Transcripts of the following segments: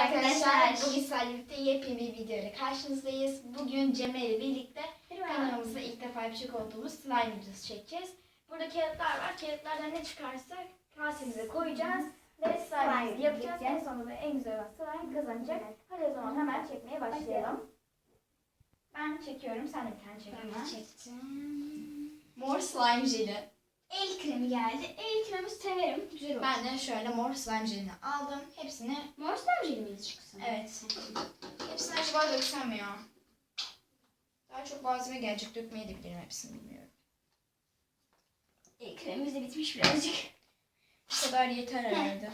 arkadaşlar. Bugün sizlerle birlikte yepyeni bir video ile karşınızdayız. Bugün Cemre ile birlikte kanalımızda ilk defa yapacak olduğumuz slime videosu çekeceğiz. Burada kağıtlar var. Kağıtlardan ne çıkarsa kasemize koyacağız. Ve slime'ımızı yapacağız. En sonunda en güzel olan slime kazanacak. Hadi o zaman hemen çekmeye başlayalım. Ben çekiyorum. Sen de bir tane çek. Ben çektim. Mor slime jeli. El kremi geldi. El kremi severim. Güzel olur. Ben de şöyle mor slime jelini aldım. Hepsini Mor stemcili miyiz çıksın? Evet. Hepsini acaba döksem ya? Daha çok malzeme gelecek. Dökmeye de bilirim hepsini bilmiyorum. El kremimiz de bitmiş birazcık. Bu kadar yeter herhalde.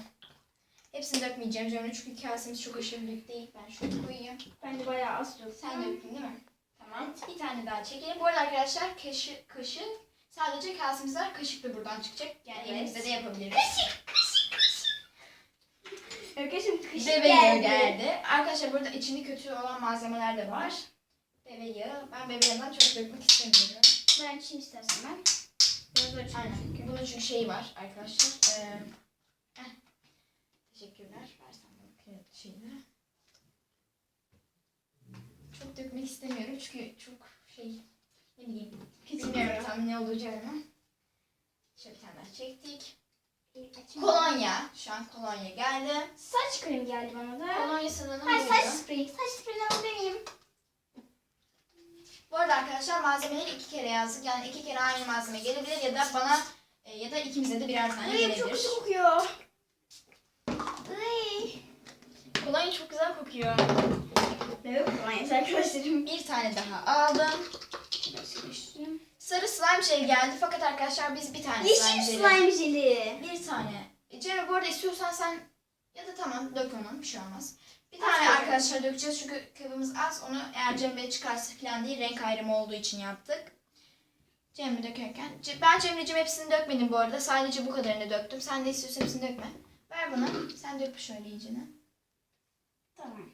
Hepsini dökmeyeceğim Cemre çünkü kasemiz çok aşırı büyük değil. Ben şöyle koyayım. Bence bayağı az çok. Sen döktün değil mi? Tamam. Bir tane daha çekelim. Bu arada arkadaşlar kaşı, kaşı sadece kasemiz var. Kaşık da buradan çıkacak. Yani Evet. elimizde de yapabiliriz. Arkadaşım kışın Bebe yağı geldi. geldi. Arkadaşlar burada içinde kötü olan malzemeler de var. Bebe yağı. Ben bebe yağından çok dökmek istemiyorum. Ben çim istersen ben. Biraz Aynen. çünkü. Bunun çünkü şeyi var arkadaşlar. Ee, heh. Teşekkürler. Versen bana şeyini. Çok dökmek istemiyorum çünkü çok şey ne bileyim. Bilmiyorum tam ne olacağını. Şöyle bir tane daha çektik. Kolonya. Şu an kolonya geldi. Saç kremi geldi bana da. Kolonya sanırım Hayır saç spreyi. Saç alabilir miyim? Bu arada arkadaşlar malzemeleri iki kere yazdık. Yani iki kere aynı malzeme gelebilir ya da bana e, ya da ikimize de birer tane Ay çok gelebilir. kötü kokuyor. Ay. Kolonya çok güzel kokuyor. Bebek kolonyası arkadaşlarım. Bir tane daha aldım. Karıştırayım. Sarı slime jeli geldi fakat arkadaşlar biz bir tane Yeşil slime jeli. slime jeli. Bir tane. E, Cemre bu arada istiyorsan sen ya da tamam dök onu bir şey olmaz. Bir tane koyalım. arkadaşlar dökeceğiz çünkü kabımız az. Onu eğer Cemre çıkarsa falan değil renk ayrımı olduğu için yaptık. Cemre dökerken. Ben Cemre'cim hepsini dökmedim bu arada. Sadece bu kadarını döktüm. Sen de istiyorsan hepsini dökme. Ver bana. Sen dök şöyle iyicene. Tamam.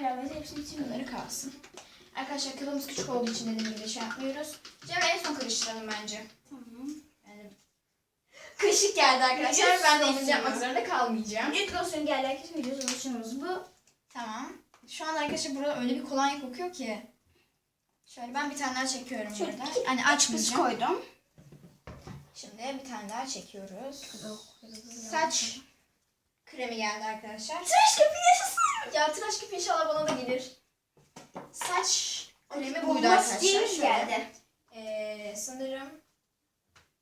Alalım hepsini Bu kadarı kalsın. Arkadaşlar kabımız küçük olduğu için dediğim gibi şey yapmıyoruz. Cemre en son karıştıralım bence. Tamam. Yani kaşık geldi arkadaşlar. Ben de losyonu. yapmak zorunda kalmayacağım. Vücut losyonu geldi arkadaşlar. Vücut losyonumuz bu. Tamam. Şu an arkadaşlar burada öyle bir kolonya kokuyor ki. Şöyle ben bir tane daha çekiyorum Şöyle burada. iki- Hani açmayacağım. koydum. Şimdi bir tane daha çekiyoruz. Saç kremi geldi arkadaşlar. Tıraş köpüğü yaşasın. Ya tıraş köpüğü inşallah bana da gelir. Saç kremi buydu arkadaşlar. Şöyle. geldi. Ee, sanırım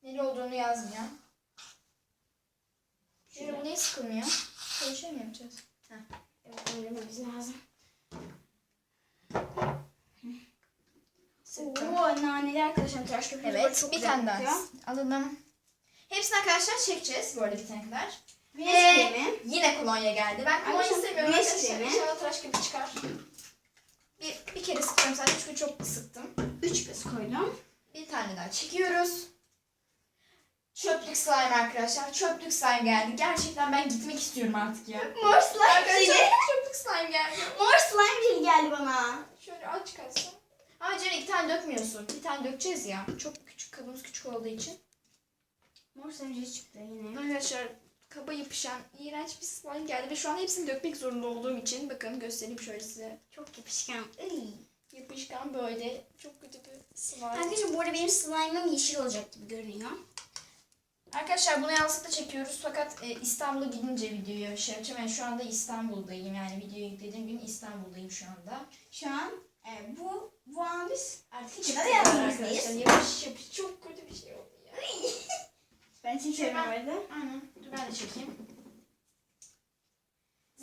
neli olduğunu yazmıyor. Şöyle bu niye sıkılmıyor? Şöyle şey mi yapacağız? Evet öğrenmemiz lazım. Sıktım. Oo naneli arkadaşlar tıraş köpüğü böyle Evet çok bir güzel tane daha kokuyor. alalım. Hepsini arkadaşlar çekeceğiz bu arada bitene kadar. Güneş Ee, kremi. Yine kolonya geldi. Ben kolonya Arkadaşlar, istemiyorum güneş arkadaşlar. kremi. İnşallah tıraş gibi çıkar. Bir, bir kere sıkacağım sadece çünkü çok sıktım. Üç kız koydum. Bir tane daha çekiyoruz. Çöplük slime arkadaşlar. Çöplük slime geldi. Gerçekten ben gitmek istiyorum artık ya. Mor slime jeli. çöplük slime geldi. Mor slime jeli geldi bana. Şöyle aç çıkarsın. Aa Ceren iki tane dökmüyorsun. Bir tane dökeceğiz ya. Çok küçük kabımız küçük olduğu için. Mor slime jeli çıktı yine. Arkadaşlar kaba yapışan iğrenç bir slime geldi ve şu an hepsini dökmek zorunda olduğum için bakın göstereyim şöyle size. Çok yapışkan. Iy. Yapışkan böyle çok kötü bir slime. Arkadaşlar bu arada benim slime'ım yeşil olacak gibi görünüyor. Arkadaşlar bunu yansıtı çekiyoruz fakat e, İstanbul'a gidince videoyu şey yapacağım. Yani şu anda İstanbul'dayım yani videoyu yüklediğim gün İstanbul'dayım şu anda. Şu an e, bu bu an biz Artık çıktık arkadaşlar. Yapış yapış çok kötü bir şey oldu ya. ben Hemen- bu arada. Aynen. Dur ben de çekeyim.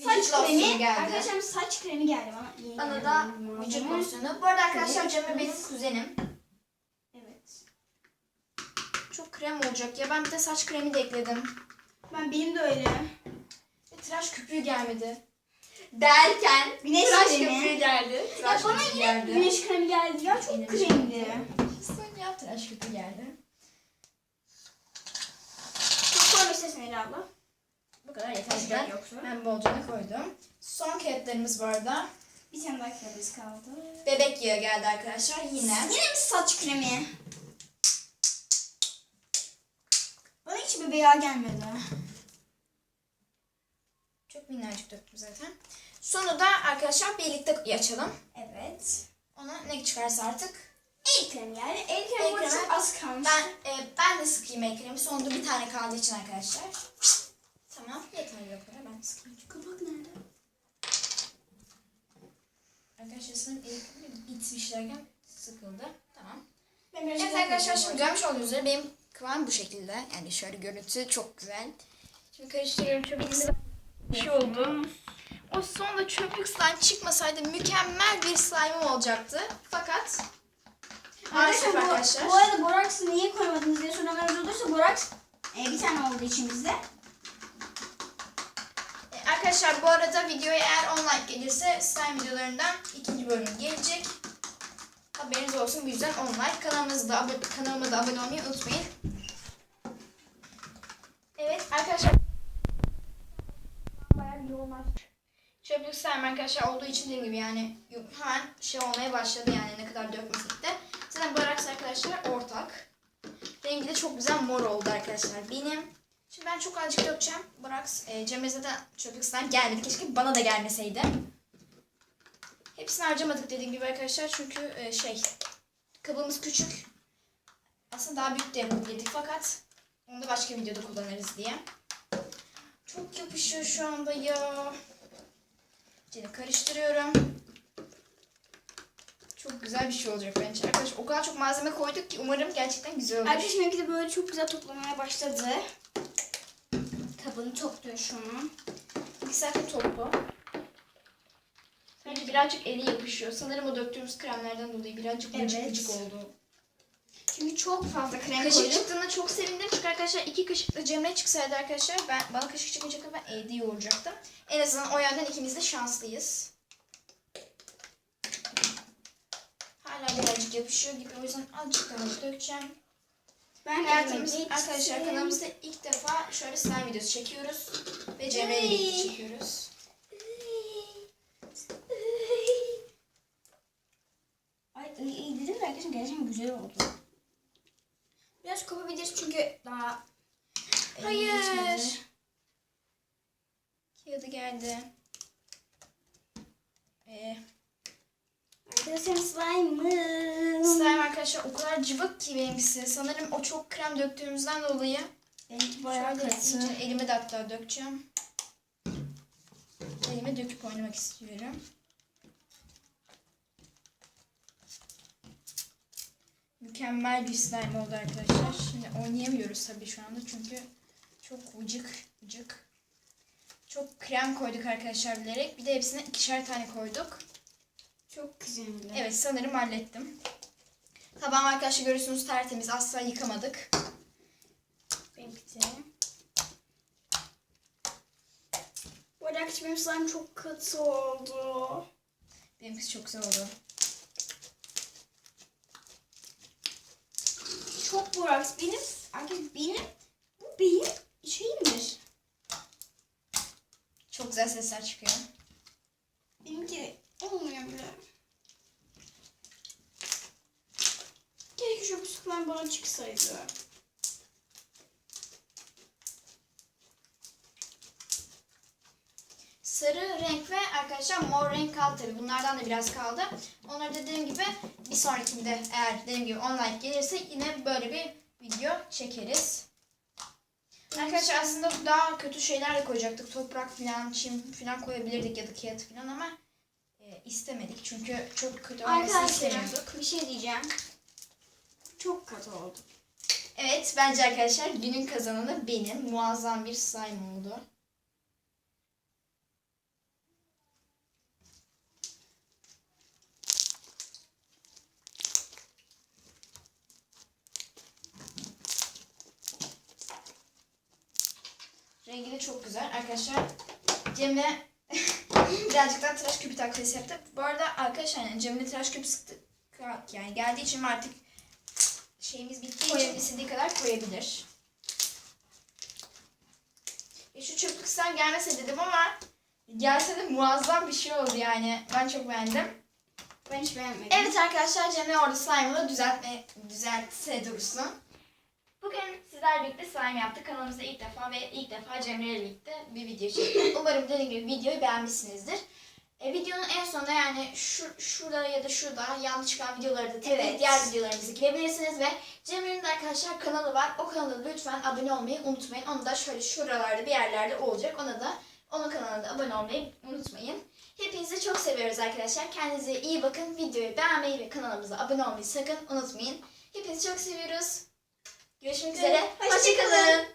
Saç kremi geldi. Arkadaşlar saç kremi geldi bana. Yeni Bana da vücut losyonu. Bu arada arkadaşlar. Cemre benim kuzenim. Evet. Çok krem olacak ya. Ben bir de saç kremi de ekledim. Ben benim de öyle. Ve tıraş köpüğü gelmedi. Derken Güneş tıraş kremi. köpüğü geldi. Tıraş Ya bana yine geldi. güneş kremi geldi ya çok Yine kremli. Son ya tıraş köpüğü geldi. İstersen Ela abla. Bu kadar yeter. Azıcık Ben, yoksa. ben bolcana koydum. Son kağıtlarımız bu arada. Bir tane daha kağıdımız kaldı. Bebek yağı geldi arkadaşlar yine. Yine mi saç kremi? Bana hiç bebe yağı gelmedi. Çok minnacık döktüm zaten. Sonu da arkadaşlar birlikte açalım. Evet. Ona ne çıkarsa artık. El kremi yani. El kremi burada kremi. çok az kalmış. Ben e, ben de sıkayım el kremi. Sonunda bir tane kaldığı için arkadaşlar. Tamam. Yeterli o kadar. Ben sıkayım. Kapak nerede? Arkadaşlar sanırım el kremi bitmiş derken sıkıldı. Tamam. Evet arkadaşlar şimdi görmüş olduğunuz üzere benim kıvam bu şekilde. Yani şöyle görüntü çok güzel. Şimdi karıştırıyorum çok güzel bir şey oldu. O sonunda çöplük slime çıkmasaydı mükemmel bir slime'ım olacaktı. Fakat maalesef Arkadaşlar, bu, bu arada boraks'ı niye koymadınız diye soranlarınız olursa boraks e, bir tane oldu içimizde. E, Arkadaşlar bu arada videoya eğer 10 like gelirse slime videolarından ikinci bölüm gelecek. Haberiniz olsun bu yüzden 10 like. Kanalımıza da, abone, kanalıma da abone olmayı unutmayın. Evet arkadaşlar. Bayağı bir yoğunlaştı. Çöplük slime arkadaşlar olduğu için dediğim gibi yani hemen şey olmaya başladı yani ne kadar dökmesek de. Zaten bu araks arkadaşlar ortak. Rengi de çok güzel mor oldu arkadaşlar benim. Şimdi ben çok azıcık dökeceğim. Boraks, e, Cemre zaten çöplük gelmedi. Keşke bana da gelmeseydi. Hepsini harcamadık dediğim gibi arkadaşlar. Çünkü e, şey kabımız küçük. Aslında daha büyük de yapabilirdik fakat onu da başka videoda kullanırız diye. Çok yapışıyor şu anda ya. Şimdi karıştırıyorum. Çok güzel bir şey olacak bence. Arkadaşlar o kadar çok malzeme koyduk ki umarım gerçekten güzel olur. Arkadaşım benimki de böyle çok güzel toplamaya başladı. Kabını topluyor şu an. İki saat toplu. Sadece birazcık eli yapışıyor. Sanırım o döktüğümüz kremlerden dolayı birazcık Evet. gıcık oldu. Çünkü çok fazla krem Kaşık koydum. çıktığında çok sevindim çünkü arkadaşlar iki kaşık da Cemre çıksaydı arkadaşlar ben bana kaşık çıkmayacaktı ben evde yoğuracaktım. En azından o yönden ikimiz de şanslıyız. Hala birazcık yapışıyor gibi o yüzden azıcık daha dökeceğim. Ben Hayatımız arkadaşlar kanalımızda ilk defa şöyle slime videosu çekiyoruz ve Cemre ile birlikte çekiyoruz. Ay iyi, iyi dedim de arkadaşım gerçekten güzel oldu. Biraz kopabiliriz çünkü daha e, Hayır. Kağıdı geldi. Ee, Arkadaşlar slime'ım. slime arkadaşlar o kadar cıvık ki benimkisi. Sanırım o çok krem döktüğümüzden dolayı. Benimki bayağı Şöyle katı. iyice elime de hatta dökeceğim. Elime döküp oynamak istiyorum. Mükemmel bir slime oldu arkadaşlar. Şimdi oynayamıyoruz tabii şu anda çünkü çok vıcık vıcık. Çok krem koyduk arkadaşlar bilerek. Bir de hepsine ikişer tane koyduk. Çok güzeldi. Evet sanırım hallettim. Tabağım arkadaşlar görüyorsunuz tertemiz. Asla yıkamadık. De. Bu arada benim slime çok katı oldu. Benimkisi çok güzel oldu. Çok boraks. Benim, arkadaşlar benim, bu benim şeyimdir. Çok güzel sesler çıkıyor. Benimki olmuyor bile. Keşke şu slime bana çıksaydı. Sarı renk ve arkadaşlar mor renk kaldı tabii. Bunlardan da biraz kaldı. Onları dediğim gibi bir sonrakinde eğer dediğim gibi online gelirse yine böyle bir video çekeriz. Arkadaşlar aslında daha kötü şeyler de koyacaktık. Toprak falan, çim falan koyabilirdik ya da kağıt falan ama istemedik. Çünkü çok kötü olmasını Arkadaşlar istemiyorduk. bir şey diyeceğim. Çok katı oldu. Evet bence arkadaşlar günün kazananı benim. Muazzam bir slime oldu. Rengi de çok güzel. Arkadaşlar Cemre birazcık daha tıraş küpü taklidi yaptı. Bu arada arkadaşlar yani Cemre tıraş küpü sıktı. Yani geldiği için artık şeyimiz bittiği için istediği kadar koyabilir. E şu çöplük sen gelmese dedim ama gelse de muazzam bir şey oldu yani. Ben çok beğendim. Ben hiç beğenmedim. Evet arkadaşlar Cemre orada slime'ını düzeltme, düzeltse dursun. Bugün sizlerle birlikte slime yaptık. Kanalımızda ilk defa ve ilk defa Cemre ile birlikte bir video çektik. Umarım dediğim gibi videoyu beğenmişsinizdir. E, videonun en sonunda yani şu, şurada ya da şurada yanlış çıkan videoları da tıklayıp Evet. diğer videolarımızı girebilirsiniz ve Cemre'nin de arkadaşlar kanalı var. O kanala lütfen abone olmayı unutmayın. Onu da şöyle şuralarda bir yerlerde olacak. Ona da onun kanalına da abone olmayı unutmayın. Hepinizi çok seviyoruz arkadaşlar. Kendinize iyi bakın. Videoyu beğenmeyi ve kanalımıza abone olmayı sakın unutmayın. Hepinizi çok seviyoruz. Görüşmek üzere. Hoşça Hoşçakalın. kalın.